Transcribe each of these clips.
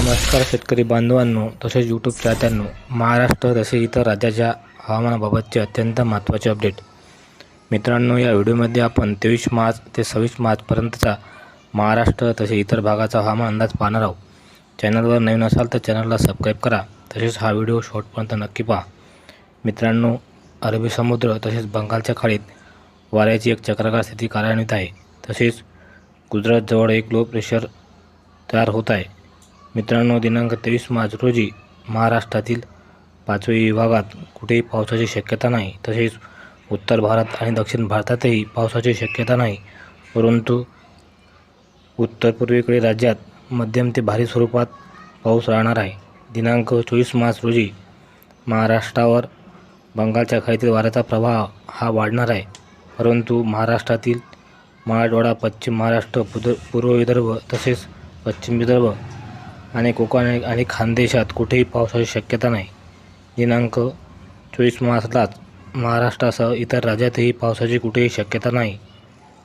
नमस्कार शेतकरी बांधवांनो तसेच यूट्यूब चाहत्यांनो महाराष्ट्र तसेच इतर राज्याच्या हवामानाबाबतचे अत्यंत महत्त्वाचे अपडेट. मित्रांनो या व्हिडिओमध्ये आपण तेवीस मार्च ते सव्वीस मार्चपर्यंतचा महाराष्ट्र तसेच इतर भागाचा हवामान अंदाज पाहणार आहोत. चॅनलवर नवीन असाल तर चॅनलला सबस्क्राईब करा तसेच हा व्हिडिओ शॉर्टपर्यंत नक्की पहा. मित्रांनो अरबी समुद्र तसेच बंगालच्या खाडीत वाऱ्याची एक चक्राकार स्थिती कार्यान्वित आहे. तसेच गुजरातजवळ एक लो प्रेशर तयार होत आहे. मित्रांनो दिनांक तेवीस मार्च रोजी महाराष्ट्रातील पाचवी विभागात कुठेही पावसाची शक्यता नाही. तसेच उत्तर भारत आणि दक्षिण भारतातही पावसाची शक्यता नाही. परंतु उत्तर पूर्वेकडील राज्यात मध्यम ते भारी स्वरूपात पाऊस राहणार आहे. दिनांक चोवीस मार्च रोजी महाराष्ट्रावर बंगालच्या खाडीतील वाऱ्याचा प्रभाव हा वाढणार आहे. परंतु महाराष्ट्रातील मराठवाडा पश्चिम महाराष्ट्र पुद पूर्व विदर्भ तसेच पश्चिम विदर्भ आणि कोकण आणि- खानदेशात कुठेही पावसाची शक्यता नाही. दिनांक चोवीस मार्चलाच महाराष्ट्रासह इतर राज्यातही पावसाची कुठेही शक्यता नाही.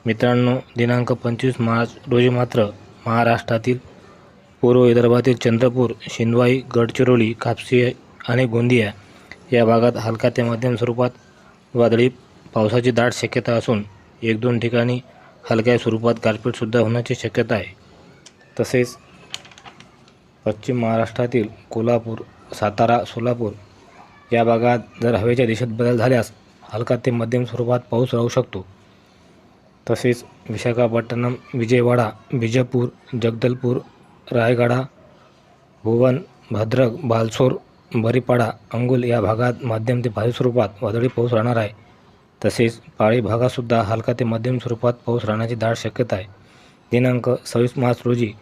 मित्रांनो दिनांक पंचवीस मार्च रोजी मात्र महाराष्ट्रातील पूर्व विदर्भातील चंद्रपूर शिंदवाई गडचिरोली कापसी आणि गोंदिया या भागात हलका ते मध्यम स्वरूपात वादळी पावसाची दाट शक्यता असून एक दोन ठिकाणी हलक्या स्वरूपात गारपीटसुद्धा होण्याची शक्यता आहे. तसेच पश्चिम महाराष्ट्रातील कोल्हापूर सातारा सोलापूर या भागात जर हवेच्या दिशेत बदल झाल्यास हलका ते मध्यम स्वरूपात पाऊस राहू शकतो. तसेच विशाखापट्टणम विजयवाडा बिजापूर जगदलपूर रायगडा भुवन भद्रक बालसोर बरीपाडा अंगुल या भागात मध्यम ते भारी स्वरूपात वादळी पाऊस राहणार आहे. तसेच पाळी भागातसुद्धा हलका ते मध्यम स्वरूपात पाऊस राहण्याची दाट शक्यता आहे. दिनांक सव्वीस मार्च रोजी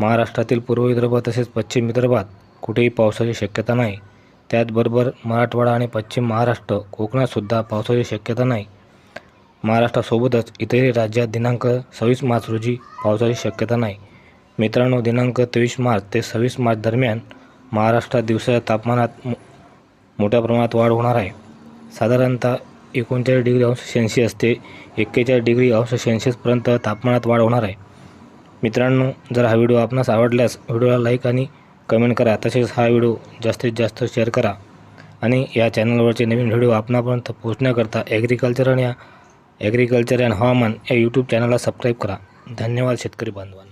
महाराष्ट्रातील पूर्व विदर्भ तसेच पश्चिम विदर्भात कुठेही पावसाची शक्यता नाही. त्याचबरोबर मराठवाडा आणि पश्चिम महाराष्ट्र कोकणातसुद्धा पावसाची शक्यता नाही. महाराष्ट्रासोबतच इतरही राज्यात दिनांक सव्वीस मार्च रोजी पावसाची शक्यता नाही. मित्रांनो दिनांक तेवीस मार्च ते सव्वीस मार्च दरम्यान महाराष्ट्रात दिवसाच्या तापमानात मो- मोठ्या प्रमाणात वाढ होणार आहे. साधारणतः एकोणचाळीस डिग्री अंश सेल्सिअस ते एक्केचाळीस डिग्री अंश सेल्सिअसपर्यंत तापमानात वाढ होणार आहे. मित्रांनो जर हा व्हिडिओ आपणास आवडल्यास व्हिडिओला लाईक आणि कमेंट करा. तसेच हा व्हिडिओ जास्तीत जास्त शेअर करा आणि या चॅनलवरचे नवीन व्हिडिओ आपणापर्यंत पोहोचण्याकरता ॲग्रिकल्चर आणि ॲग्रिकल्चर अँड हवामान या यूट्यूब चॅनलला सबस्क्राईब करा. धन्यवाद शेतकरी बांधवांना.